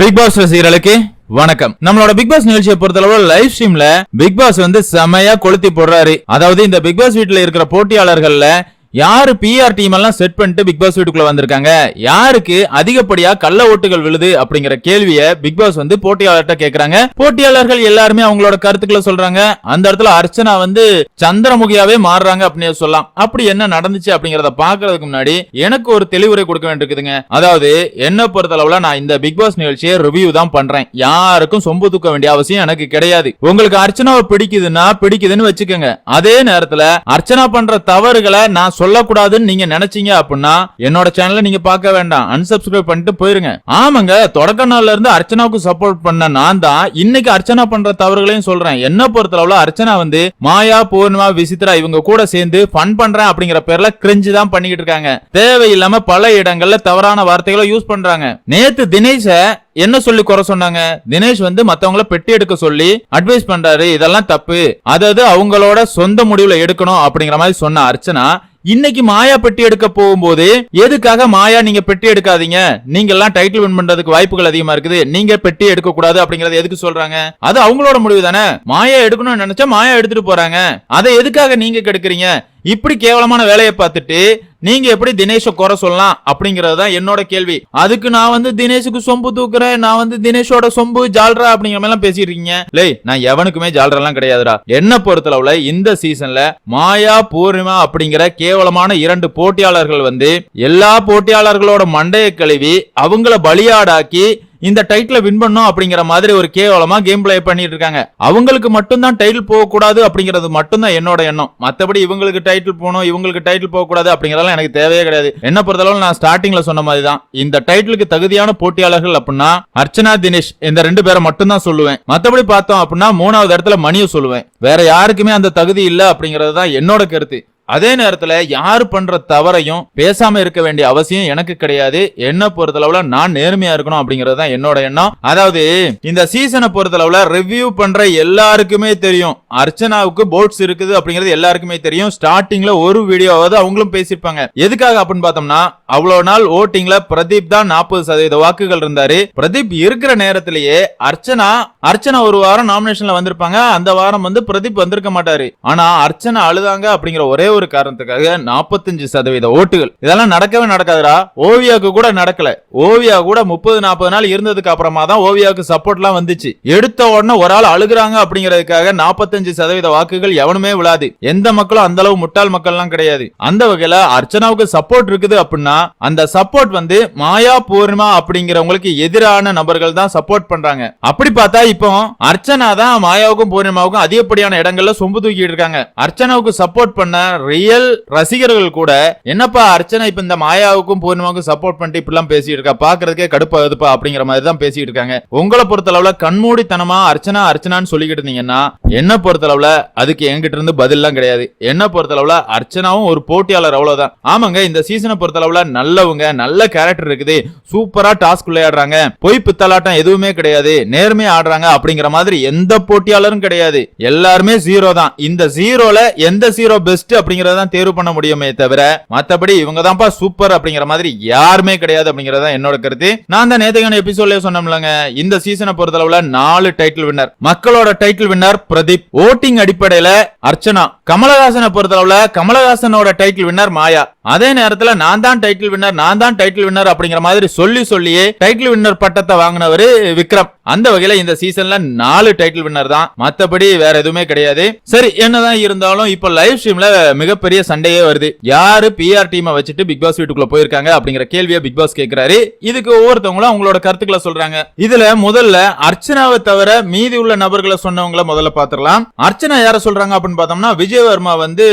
Big pass ரசிகர்களுக்கு வணக்கம். நம்மளோட பிக் பாஸ் நிகழ்ச்சியை பொறுத்தளவு லைவ் ஸ்ட்ரீம்ல பிக் பாஸ் வந்து செமையா கொளுத்தி போடுறாரு. அதாவது இந்த பிக் பாஸ் வீட்டுல இருக்கிற போட்டியாளர்கள்ல யாரு பிஆர் டீம் எல்லாம் செட் பண்ணிட்டு பிக் பாஸ் வீட்டுக்குள்ள வந்திருக்காங்க? யாருக்கு அதிகப்படியா கள்ள ஓட்டுகள் விழுது அப்படிங்கிற கேள்வியை பிக் பாஸ் வந்து போட்டியாளர்கிட்ட கேக்குறாங்க. போட்டியாளர்கள் எல்லாருமே அவங்களோட கருத்துக்களை சொல்றாங்க. அந்த இடத்துல அர்ச்சனா வந்து சந்திரமுகியாவே மாறுறாங்க அப்படின்னு சொல்லலாம். அப்படி என்ன நடந்துச்சு அப்படிங்கறத பாக்குறதுக்கு முன்னாடி எனக்கு ஒரு தெளிவுரை கொடுக்க வேண்டியிருக்குதுங்க. அதாவது என்ன பொறுத்தளவுல நான் இந்த பிக் பாஸ் நிகழ்ச்சியை ரிவ்யூ தான் பண்றேன். யாருக்கும் சொம்பு தூக்க வேண்டிய அவசியம் எனக்கு கிடையாது. உங்களுக்கு அர்ச்சனாவை பிடிக்குதுன்னா பிடிக்குதுன்னு வச்சுக்கோங்க. அதே நேரத்துல அர்ச்சனா பண்ற தவறுகளை நான் சொல்லக்கூடாதுன்னு நீங்க நினைச்சீங்க அப்படின்னா என்னோட சேனலை நீங்க பார்க்க வேண்டாம். அன்சப்ஸ்கிரைப் பண்ணிட்டு போயிருங்க. ஆமாங்க தொடக்க நாள்ல இருந்து அர்ச்சனாவுக்கு சப்போர்ட் பண்ண நான் தான் இன்னைக்கு அர்ச்சனா பண்ற தவறுகளையும் சொல்றேன். என்ன பொறுத்தளவுல அர்ச்சனா வந்து மாயா பூர்ணிமா விசித்ரா இவங்க கூட சேர்ந்து ஃபன் பண்றேன் அப்படிங்கிற பேர்ல கிரிஞ்சு தான் பண்ணிக்கிட்டு இருக்காங்க. தேவையில்லாம பல இடங்கள்ல தவறான வார்த்தைகளை யூஸ் பண்றாங்க. நேத்து தினேஷ என்ன சொல்லி குறை சொன்னாங்க? தினேஷ் வந்து மத்தவங்கள பெட்டி எடுக்க சொல்லி அட்வைஸ் பண்றாரு இதெல்லாம் தப்பு. அதாவது அவங்களோட சொந்த முடிவுல எடுக்கணும் அப்படிங்கிற மாதிரி சொன்ன அர்ச்சனா இன்னைக்கு மாயா பெட்டி எடுக்க போகும்போது எதுக்காக மாயா நீங்க பெட்டி எடுக்காதீங்க? நீங்க எல்லாம் டைட்டில் வின் பண்றதுக்கு வாய்ப்புகள் அதிகமா இருக்குது. நீங்க பெட்டி எடுக்க கூடாது அப்படிங்கறத எதுக்கு சொல்றாங்க? அது அவங்களோட முடிவு தானே மாயா எடுக்கணும்னு நினைச்சா மாயா எடுத்துட்டு போறாங்க. அதை எதுக்காக நீங்க கெடுக்குறீங்க? இப்படி கேவலமான வேலையை பார்த்துட்டு நீங்க எப்படி தினேஷ குறை சொல்லலாம் அப்படிங்கறது தான் என்னோட கேள்வி. அதுக்கு நான் வந்து தினேஷுக்கு சொம்பு தூக்குறேன் நான் வந்து தினேஷோட சொம்பு ஜால்ரா அப்படிங்கிற மாதிரி எல்லாம் பேசிட்டு இருக்கீங்க. லேய் நான் எவனுக்குமே ஜால்ரா எல்லாம் கிடையாதுடா. என்ன பொறுத்தளவுல இந்த சீசன்ல மாயா பூர்ணிமா அப்படிங்கிற கேவலமான இரண்டு போட்டியாளர்கள் வந்து எல்லா போட்டியாளர்களோட மண்டையை கழுவி அவங்கள பலியாடாக்கி இந்த டைட்டில வின் பண்ணும் அப்படிங்கிற மாதிரி ஒரு கேவலமா கேம் பிளே பண்ணிட்டு இருக்காங்க. அவங்களுக்கு மட்டும்தான் டைட்டில் போகக்கூடாது அப்படிங்கிறது மட்டும்தான் என்னோட எண்ணம். மற்றபடி இவங்களுக்கு டைட்டில் போகணும் இவங்களுக்கு டைட்டில் போகக்கூடாது அப்படிங்கிறதெல்லாம் எனக்கு தேவையே கிடையாது. என்ன பொறுத்தளவு நான் ஸ்டார்டிங்ல சொன்ன மாதிரி தான் இந்த டைட்டிலுக்கு தகுதியான போட்டியாளர்கள் அப்படின்னா அர்ச்சனா தினேஷ் இந்த ரெண்டு பேரை மட்டும்தான் சொல்லுவேன். மற்றபடி பார்த்தோம் அப்படின்னா மூணாவது இடத்துல மணியை சொல்லுவேன். வேற யாருக்குமே அந்த தகுதி இல்லை அப்படிங்கிறது தான் என்னோட கருத்து. அதே நேரத்துல யார் பண்ற தவறையும் பேசாம இருக்க வேண்டிய அவசியம் எனக்கு கிடையாது. என்ன பொறுத்தளவுல நான் நேர்மையா இருக்கணும் அப்படிங்கறது தான் என்னோட எண்ணம். அதாவது இந்த சீசனை பொறுத்தளவுல ரிவ்யூ பண்ற எல்லாருக்குமே தெரியும். அர்ச்சனாவுக்கு போட்ஸ் இருக்குது அப்படிங்கிறது எல்லாருக்குமே தெரியும். ஸ்டார்டிங்ல ஒரு வீடியோவாவது அவங்களும் பேசியிருப்பாங்க. எதுக்காக அப்படின்னு பார்த்தோம்னா அவ்வளவு நாள் ஓட்டிங்ல பிரதீப் தான் நாற்பது சதவீத வாக்குகள் இருந்தாரு. பிரதீப் இருக்கிற நேரத்திலேயே அர்ச்சனா அர்ச்சனா ஒரு வாரம் நாமினேஷன்ல வந்திருப்பாங்க. அந்த வாரம் வந்து பிரதீப் வந்திருக்க மாட்டாரு. ஆனா அர்ச்சனா அழுதாங்க அப்படிங்கிற ஒரே ஒரு காரணத்துக்காக நாற்பத்தஞ்சு சதவீத ஓட்டுகள். இதெல்லாம் நடக்கவே நடக்காதுடா. ஓவியாவுக்கு கூட நடக்கல. ஓவியா கூட முப்பது நாற்பது நாள் இருந்ததுக்கு அப்புறமா தான் ஓவியாவுக்கு சப்போர்ட்லாம் வந்துச்சு. எடுத்த உடனே ஒரு ஆள் அழுகுறாங்க அப்படிங்கிறதுக்காக நாற்பத்தஞ்சு சதவீத வாக்குகள் எவனுமே விழாது. எந்த மக்களும் அந்த அளவு முட்டாள் மக்கள்லாம் கிடையாது. அந்த வகையில அர்ச்சனாவுக்கு சப்போர்ட் இருக்குது அப்படின்னா அந்த சப்போர்ட் வந்து மாயா பூர்ணிமா அப்படிங்கிறவங்களுக்கு எதிரான நபர்கள் தான் சப்போர்ட் பண்றாங்க. அப்படி பார்த்தா இப்போ அர்ச்சனா தான் மாயாவுக்கும் பூர்ணிமாவுக்கும் அதிகப்படியான இடங்கள்ல சொம்பு தூக்கிட்டு இருக்காங்க. அர்ச்சனாவுக்கு சப்போர்ட் பண்ண ரியல் ரசிகர்கள் கூட என்னப்பா அர்ச்சனா இப்ப இந்த மாயாவுக்கும் பூர்ணிமாவுக்கும் சப்போர்ட் பண்ணிட்டு இப்படிலாம் பேசிட்டு இருக்கா? பாக்குறதுக்கே கடுப்பாகுதுப்பா அப்படிங்கிற மாதிரி தான் பேசிட்டு இருக்காங்க. உங்களை பொறுத்தளவுல கண்மூடித்தனமா அர்ச்சனா அர்ச்சனான்னு சொல்லிக்கிட்டு இருந்தீங்கன்னா என்ன பொறுத்தளவுல அதுக்கு என்கிட்ட இருந்து பதில்லாம் கிடையாது. என்ன பொறுத்தளவுல அர்ச்சனாவும் ஒரு போட்டியாளர் அவ்வளவுதான். ஆமாங்க இந்த சீசனை பொறுத்தளவுல நல்லவங்க நல்ல கேரக்டர் இருக்குது. சூப்பரா டாஸ்க் விளையாடுறாங்க. பொய் பித்தலாட்டம் எதுவுமே கிடையாது. நேர்மையா ஆடுறாங்க அப்படிங்கிற மாதிரி எந்த போட்டியாளரும் கிடையாது. எல்லாருமே ஜீரோ தான். இந்த ஜீரோல எந்த ஜீரோ பெஸ்ட் அப்படிங்கறத தேர்வு பண்ண முடியுமே தவிர மத்தபடி இவங்க தான்ப்பா சூப்பர் அப்படிங்கிற மாதிரி யாருமே கிடையாது அப்படிங்கறத என்னோட கருத்து. நான் தான் நேத்துக்கான எபிசோட்ல சொன்னோம்லங்க இந்த சீசனை பொறுத்தளவுல நாலு டைட்டில் வின்னர் மக்களோட டைட்டில் வின்னர் பிரதீப். ஓட்டிங் அடிப்படையில அர்ச்சனா. கமலஹாசனை பொறுத்தளவுல கமலஹாசனோட டைட்டில் வின்னர் மாயா. அதே நேரத்துல நான் தான் டைட்டில் வின்னர் நான் தான் டைட்டில் வின்னர் அப்படிங்கிற மாதிரி சொல்லி சொல்லியே டைட்டில் வின்னர் பட்டத்தை வாங்கினவர் விக்ரம். அந்த வகையில இந்த சீசன்ல நாலு டைட்டில் வின்னர் தான். மத்தபடி வேற எதுவுமே கிடையாது. சரி என்னதான் இருந்தாலும் இப்ப லைவ் ஸ்ட்ரீம்ல மிகப்பெரிய சண்டையே வருது. யாரு பிஆர் டீமை வச்சுட்டு பிக் பாஸ் வீட்டுக்குள்ள போயிருக்காங்க அப்படிங்கிற கேள்வியை பிக் பாஸ் கேட்கிறாரு இதுக்கு ஒவ்வொருத்தவங்களும் அவங்களோட கருத்துக்களை சொல்றாங்க. இதுல முதல்ல அர்ச்சனாவை தவிர மீதி உள்ள நபர்களை சொன்னவங்கள முதல்ல பாத்துரலாம். அர்ச்சனா யார சொல்றாங்க அப்படின்னு பார்த்தோம்னா விஜயவர்மா வந்து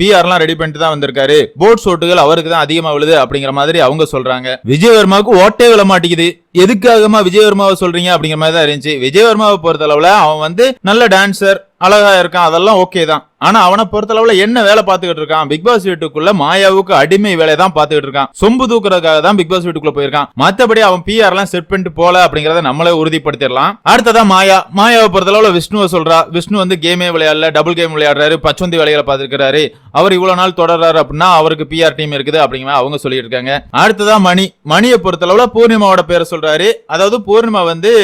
பிஆர் எல்லாம் ரெடி பண்ணிட்டு தான் வந்திருக்காரு. போர்ட் சோட்டுகள் அவருக்கு தான் அதிகமா விழுது அப்படிங்கிற மாதிரி அவங்க சொல்றாங்க. விஜயவர்மாவுக்கு ஓட்டே விழ மாட்டேங்குது. எதுக்காகமா விஜயவர்மாவை சொல்றீங்க அப்படிங்கிற மாதிரி தான் இருந்துச்சு. விஜயவர்மாவை பொறுத்த அளவுல அவன் வந்து நல்ல டான்சர் அழகா இருக்கான் அதெல்லாம் ஓகே தான். ஆனா அவனை பொறுத்தளவுல என்ன வேலை பார்த்துக்கிட்டு இருக்கான்? பிக் பாஸ் வீட்டுக்குள்ள மாயாவுக்கு அடிமை வேலை தான் பார்த்துக்கிட்டு இருக்கான். சொம்பு தூக்குறதுக்காக தான் பிக் பாஸ் வீட்டுக்குள்ள போயிருக்கான். மத்தபடி அவன் பிஆர் எல்லாம் செட் பண்ணிட்டு போல அப்படிங்கறத நம்மளே உறுதிப்படுத்திடலாம். அடுத்ததான் மாயா. மாயாவை பொறுத்தளவுல விஷ்ணுவை சொல்றா. விஷ்ணு வந்து கேமே விளையாடல டபுள் கேம் விளையாடுறாரு பச்சொந்தி வேலைகளை பார்த்துருக்காரு அவர் இவ்வளவு நாள் தொடர்றாரு அப்படின்னா அவருக்கு பிஆர் டீம் இருக்குது அப்படிங்கிற மாதிரி அவங்க சொல்லிட்டு இருக்காங்க. அடுத்ததான் மணி. மணியை பொறுத்தளவுல பூர்ணிமாவோட பேரை சொல்றாரு. அதாவது பூர்ணிமா வந்து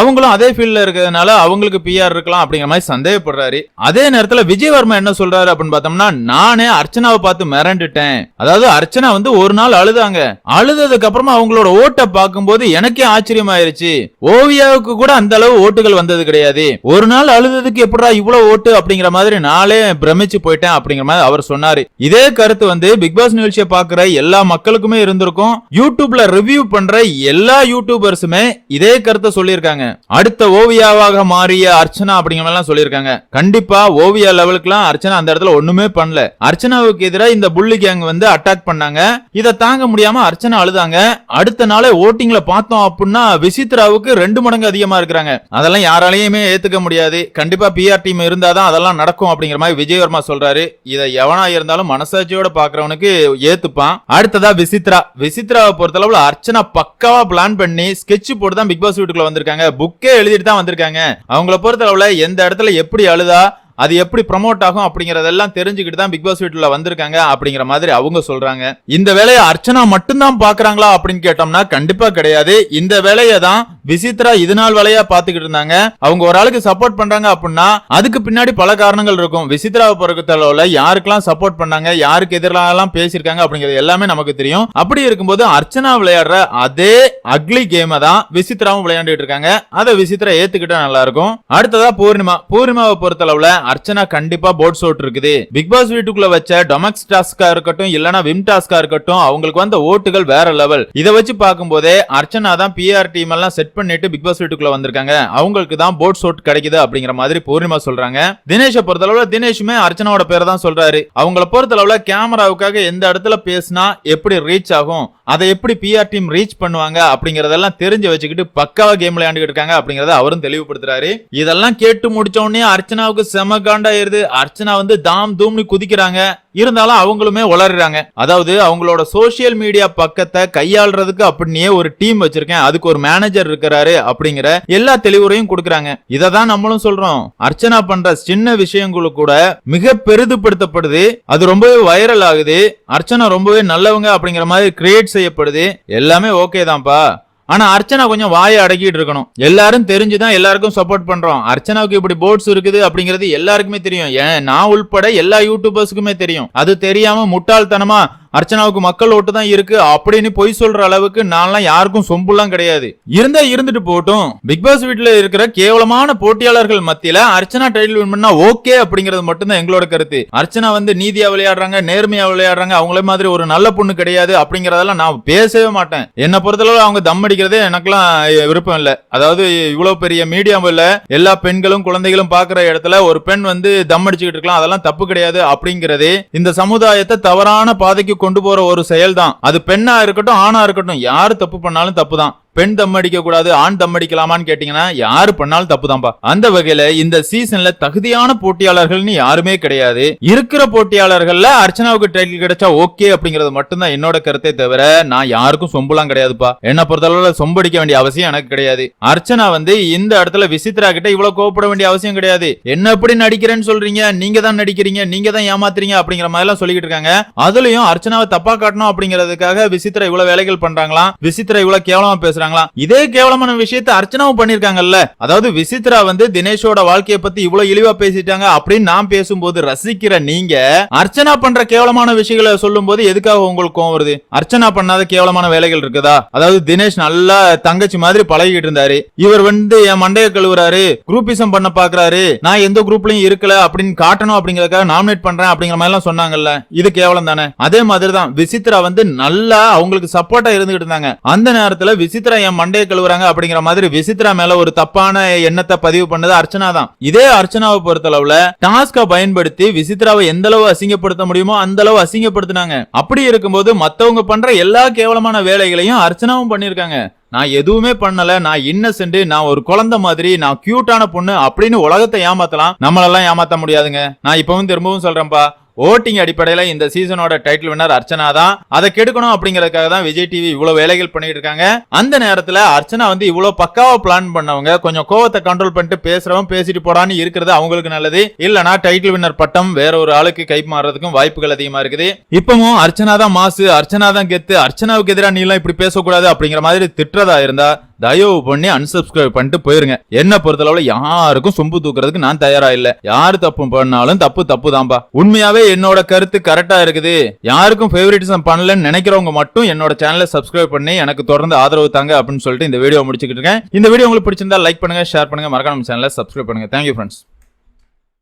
அவங்களும் அதே ஃபீல்ட்ல இருக்கிறதுனால அவங்களுக்கு பிஆர் இருக்கலாம் அப்படிங்கிற மாதிரி ஏற்படுறாரு அதே நேரத்துல விஜயவர்மா என்ன சொல்றாரு அப்படின்னு பார்த்தோம்னா நானே அர்ச்சனாவை பார்த்து மிரண்டுட்டேன். அதாவது அர்ச்சனா வந்து ஒரு நாள் அழுதாங்க. அழுததுக்கு அப்புறமா அவங்களோட ஓட்டை பார்க்கும்போது எனக்கே ஆச்சரியமாயிருச்சு. ஓவியாவுக்கு கூட அந்த அளவு ஓட்டுகள் வந்தது கிடையாது. ஒரு நாள் அழுததுக்கு எப்படா இவ்வளவு ஓட்டு அப்படிங்கிற மாதிரி நாளே பிரமிச்சு போயிட்டேன் அப்படிங்கிற மாதிரி அவர் சொன்னாரு. இதே கருத்து வந்து பிக் பாஸ் நிகழ்ச்சியை பாக்குற எல்லா மக்களுக்குமே இருந்திருக்கும். யூடியூப்ல ரிவ்யூ பண்ற எல்லா யூடியூபர்ஸுமே இதே கருத்தை சொல்லியிருக்காங்க. அடுத்த ஓவியாவாக மாறிய அர்ச்சனா அப்படிங்கிற மாதிரி எல்லாம் சொல்லியிருக்காங்க. கண்டிப்பா ஓவியா லெவலுக்குலாம் அர்ச்சனா அந்த இடத்துல ஒண்ணுமே பண்ணல. அர்ச்சனாவுக்கு எதிராக இந்த புள்ளி கேங் வந்து அட்டாக் பண்ணாங்க. இதை தாங்க முடியாம அர்ச்சனா அழுதாங்க. அடுத்த நாளே ஓட்டிங்ல பார்த்தோம் அப்படின்னா விசித்ராவுக்கு ரெண்டு மடங்கு அதிகமா இருக்கிறாங்க. அதெல்லாம் யாராலையுமே ஏத்துக்க முடியாது. கண்டிப்பா பிஆர் டீம் இருந்தாதான் அதெல்லாம் நடக்கும் அப்படிங்கிற மாதிரி விஜயவர்மா சொல்றாரு. இதை எவனா இருந்தாலும் மனசாட்சியோட பாக்குறவனுக்கு ஏத்துப்பான். அடுத்ததா விசித்ரா. விசித்ராவை பொறுத்தளவுல அர்ச்சனா பக்காவா பிளான் பண்ணி ஸ்கெட்ச் போட்டு தான் பிக் பாஸ் வீட்டுக்குள்ள வந்திருக்காங்க. புக்கே எழுதிட்டு தான் வந்திருக்காங்க. அவங்கள பொறுத்தளவுல எந்த இடத்துல எப்படி அழுதா அது எப்படி ப்ரமோட் ஆகும் அப்படிங்கறதெல்லாம் தெரிஞ்சுக்கிட்டு தான் பிக் பாஸ் வீட்டுல வந்திருக்காங்க அப்படிங்கிற மாதிரி அவங்க சொல்றாங்க. இந்த வேலையை அர்ச்சனா மட்டும்தான் பாக்குறாங்களா அப்படின்னு கேட்டோம்னா கண்டிப்பா கிடையாது. இந்த வேலையை தான் விசித்ரா இது நாள் வலையா பாத்துக்கிட்டு இருந்தாங்க. அவங்க ஒரு ஆளுக்கு சப்போர்ட் பண்றாங்க அப்படின்னா அதுக்கு பின்னாடி பல காரணங்கள் இருக்கும். விசித்ராவை பொறுத்தளவுல யாருக்கெல்லாம் சப்போர்ட் பண்ணாங்க யாருக்கு எதிரெல்லாம் பேசியிருக்காங்க அப்படிங்கிறது எல்லாமே நமக்கு தெரியும். அப்படி இருக்கும்போது அர்ச்சனா விளையாடுற அதே அக்லி கேமை தான் விசித்ராவும் விளையாண்டுட்டு இருக்காங்க. அதை விசித்ரா ஏத்துக்கிட்டா நல்லா இருக்கும். அடுத்ததா பூர்ணிமா. பூர்ணிமாவை பொறுத்தளவுல அர்ச்சனா கண்டிப்பா போர்ட் சோட் இருக்குது பிக் பாஸ் வீட்டுக்குள்ள வச்ச டொமக்ஸ் டாஸ்கா இருக்கட்டும் இல்லனா விம் டாஸ்கா இருக்கட்டும் அவங்களுக்கு வந்த ஓட்டுகள் வேற லெவல் இதை வச்சு பார்க்கும்போதே அர்ச்சனா தான் பிஆர் டீம் எல்லாம் செட் பண்ணிட்டு பிக் பாஸ் வீட்டுக்குள்ள வந்திருக்காங்க. அவங்களுக்கு தான் போட் சோட் கிடைக்குது அப்படிங்கிற மாதிரி பூர்ணிமா சொல்றாங்க. தினேஷை பொறுத்தளவுல தினேஷுமே அர்ச்சனாவோட பேரை தான் சொல்றாரு. அவங்கள பொறுத்தளவுல கேமராவுக்காக எந்த இடத்துல பேசினா எப்படி ரீச் ஆகும் அதை எப்படி பிஆர் டீம் ரீச் பண்ணுவாங்க அப்படிங்கறதெல்லாம் தெரிஞ்சு வச்சுக்கிட்டு பக்காவா கேம் விளையாண்டுகிட்டு இருக்காங்க அப்படிங்கறத அவரும் தெளிவுபடுத்துறாரு. இதெல்லாம் கேட்டு முடிச்ச உடனே அர்ச்சனாவுக்கு செம காண்டாயிருது. அர்ச்சனா வந்து தாம் தூம்னு குதிக்கிறாங்க. இருந்தாலும் அவங்களுமே வளர்றாங்க. அதாவது அவங்களோட சோசியல் மீடியா பக்கத்தை கையாளுறதுக்கு அப்படின்னே ஒரு டீம் வச்சிருக்கேன். அதுக்கு ஒரு மேனேஜர் இருக்கிறாரு அப்படிங்கிற எல்லா தெளிவுரையும் கொடுக்கறாங்க. இதை தான் நம்மளும் சொல்றோம். அர்ச்சனா பண்ற சின்ன விஷயங்களும் கூட மிக பெரிதுபடுத்தப்படுது. அது ரொம்பவே வைரல் ஆகுது. அர்ச்சனா ரொம்பவே நல்லவங்க அப்படிங்கிற மாதிரி கிரியேட் செய்யப்படுது. எல்லாமே ஓகே தான்ப்பா. ஆனா அர்ச்சனா கொஞ்சம் வாயை அடக்கிட்டு இருக்கணும். எல்லாரும் தெரிஞ்சுதான் எல்லாருக்கும் சப்போர்ட் பண்றோம். அர்ச்சனாவுக்கு இப்படி போர்ட்ஸ் இருக்குது அப்படிங்கிறது எல்லாருக்குமே தெரியும். ஏன்? நான் உள்பட எல்லா யூடியூபர்ஸுக்குமே தெரியும். அது தெரியாம முட்டாள்தனமா அர்ச்சனாவுக்கு மக்கள் ஓட்டு தான் இருக்கு. அப்படின்னு பொய் சொல்ற அளவுக்கு நான்லாம் யாருக்கும் சொம்புலாம் கிடையாது. இருந்தா இருந்துட்டு போட்டும் பிக் பாஸ் வீட்டுல இருக்கிற கேவலமான போட்டியாளர்கள் மத்தியில அர்ச்சனா டைட்டில் வின் பண்ணா ஓகே அப்படிங்கிறது மட்டும்தான் எங்களோட கருத்து. அர்ச்சனா வந்து நீதியா விளையாடுறாங்க நேர்மையா விளையாடுறாங்க அவங்கள மாதிரி ஒரு நல்ல பொண்ணு கிடையாது அப்படிங்கறதெல்லாம் நான் பேசவே மாட்டேன். என்ன பொறுத்தளவு அவங்க தம் அடிக்கிறதே எனக்குலாம் விருப்பம் இல்ல. அதாவது இவ்வளவு பெரிய மீடியாவில் எல்லா பெண்களும் குழந்தைகளும் பாக்குற இடத்துல ஒரு பெண் வந்து தம் அடிச்சுக்கிட்டு இருக்கலாம். அதெல்லாம் தப்பு கிடையாது அப்படிங்கறதே இந்த சமுதாயத்தை தவறான பாதைக்கு கொண்டு போற ஒரு செயல் தான் அது பெண்ணா இருக்கட்டும் ஆணா இருக்கட்டும் யாரு தப்பு பண்ணாலும் தப்பு தான் பெண் தம் அடிக்க கூடாது ஆண் தம் அடிக்கலாமான்னு கேட்டீங்கன்னா யாரு பண்ணாலும் தப்புதான்பா. அந்த வகையில இந்த சீசன்ல தகுதியான போட்டியாளர்கள்னு யாருமே கிடையாது. இருக்கிற போட்டியாளர்கள்ல அர்ச்சனாவுக்கு டைட்டில் கிடைச்சா ஓகே அப்படிங்கறது மட்டும்தான் என்னோட கருத்தை தவிர நான் யாருக்கும் சொம்புலாம் கிடையாதுப்பா. என்ன பொறுத்தளவுல சொம்படிக்க வேண்டிய அவசியம் எனக்கு கிடையாது. அர்ச்சனா வந்து இந்த இடத்துல விசித்ரா கிட்ட இவ்வளவு கோவப்பட வேண்டிய அவசியம் கிடையாது. என்ன எப்படி நடிக்கிறேன்னு சொல்றீங்க? நீங்க தான் நடிக்கிறீங்க? நீங்க தான் ஏமாத்துறீங்க? அப்படிங்கிற மாதிரி எல்லாம் சொல்லிக்கிட்டு இருக்காங்க. அதுலயும் அர்ச்சனாவை தப்பா காட்டணும் அப்படிங்கிறதுக்காக விசித்ரா இவ்வளவு வேலைகள் பண்றாங்களாம். விசித்ரா இவ்வளவு கேவலமா பேசுறாங்களா இதே கேவலமான விஷயத்த அர்ச்சனாவும் பண்ணிருக்காங்கல்ல அதாவது விசித்ரா வந்து தினேஷோட வாழ்க்கையை பத்தி இவ்வளவு இழிவா பேசிட்டாங்க அப்படின்னு நான் பேசும்போது ரசிக்கிற நீங்க அர்ச்சனா பண்ற கேவலமான விஷயங்களை சொல்லும் போது எதுக்காக உங்களுக்கு கோவம் வருது? அர்ச்சனா பண்ணாத கேவலமான வேலைகள் இருக்குதா? அதாவது தினேஷ் நல்லா தங்கச்சி மாதிரி பழகிட்டு இருந்தாரு. இவர் வந்து என் மண்டையை கழுவுறாரு குரூப்பிசம் பண்ண பாக்குறாரு. நான் எந்த குரூப்லயும் இருக்கல அப்படின்னு காட்டணும் அப்படிங்கறதுக்காக நாமினேட் பண்றேன் அப்படிங்கிற மாதிரி எல்லாம் சொன்னாங்கல்ல. இது கேவலம் தானே? அதே மாதிரி தான் விசித்ரா வந்து நல்லா அவங்களுக்கு சப்போர்ட்டா இருந்துகிட்டு இருந்தாங்க. அந்த நேரத்துல விசித்ரா விசித்ரா என் மண்டையை கழுவுறாங்க அப்படிங்கிற மாதிரி விசித்ரா மேல ஒரு தப்பான எண்ணத்தை பதிவு பண்ணது அர்ச்சனா தான். இதே அர்ச்சனாவை பொறுத்தளவுல டாஸ்கை பயன்படுத்தி விசித்ராவை எந்த அளவு அசிங்கப்படுத்த முடியுமோ அந்த அளவு அசிங்கப்படுத்தினாங்க. அப்படி இருக்கும்போது மத்தவங்க பண்ற எல்லா கேவலமான வேலைகளையும் அர்ச்சனாவும் பண்ணிருக்காங்க நான் எதுவுமே பண்ணல நான் இன்னசென்ட் நான் ஒரு குழந்தை மாதிரி நான் கியூட்டான பொண்ணு அப்படின்னு உலகத்தை ஏமாத்தலாம். நம்மளெல்லாம் ஏமாத்த முடியாதுங்க. நான் இப்பவும் திரும்பவும் சொல்றேன்ப்பா ஓட்டிங் அடிப்படையில இந்த சீசனோட டைட்டில் வின்னர் அர்ச்சனா தான். அதை கெடுக்கணும் அப்படிங்கறதுக்காக தான் விஜய் டிவி இவ்வளவு வேலைகள் பண்ணிட்டு இருக்காங்க. அந்த நேரத்துல அர்ச்சனா வந்து இவ்வளவு பக்காவா பிளான் பண்ணவங்க கொஞ்சம் கோவத்தை கண்ட்ரோல் பண்ணிட்டு பேசுறவன் பேசிட்டு போடான்னு இருக்கிறது அவங்களுக்கு நல்லது. இல்லனா டைட்டில் வின்னர் பட்டம் வேற ஒரு ஆளுக்கு கை மாறுறதுக்கும் வாய்ப்புகள் அதிகமா இருக்குது. இப்பவும் அர்ச்சனா தான் மாசு அர்ச்சனா தான் கெத்து அர்ச்சனாவுக்கு எதிராக நீ எல்லாம் இப்படி பேசக்கூடாது அப்படிங்கிற மாதிரி திட்டுறதா இருந்தா தயவு பண்ணி அன்சப்ஸ்கிரைப் பண்ணிட்டு போயிருங்க. என்ன பொறுத்தளவுல யாருக்கும் சொம்பு தூக்குறதுக்கு நான் தயாரா இல்ல. யார் தப்பு பண்ணாலும் தப்பு தப்பு தான்பா உண்மையாவே என்னோட கருத்து கரெக்டா இருக்குது. யாருக்கும் ஃபேவரட்டிசம் பண்ணலன்னு நினைக்கிறவங்க மட்டும் என்னோட சேனலை சப்ஸ்கிரைப் பண்ணி எனக்கு தொடர்ந்து ஆதரவு தாங்க அப்படின்னு சொல்லிட்டு இந்த வீடியோ முடிச்சுக்கிட்டு இருக்கேன். இந்த வீடியோ உங்களுக்கு பிடிச்சிருந்தா லைக் பண்ணுங்க ஷேர் பண்ணுங்க. மறக்காம சேனலை சப்ஸ்கிரைப் பண்ணுங்க. Thank you friends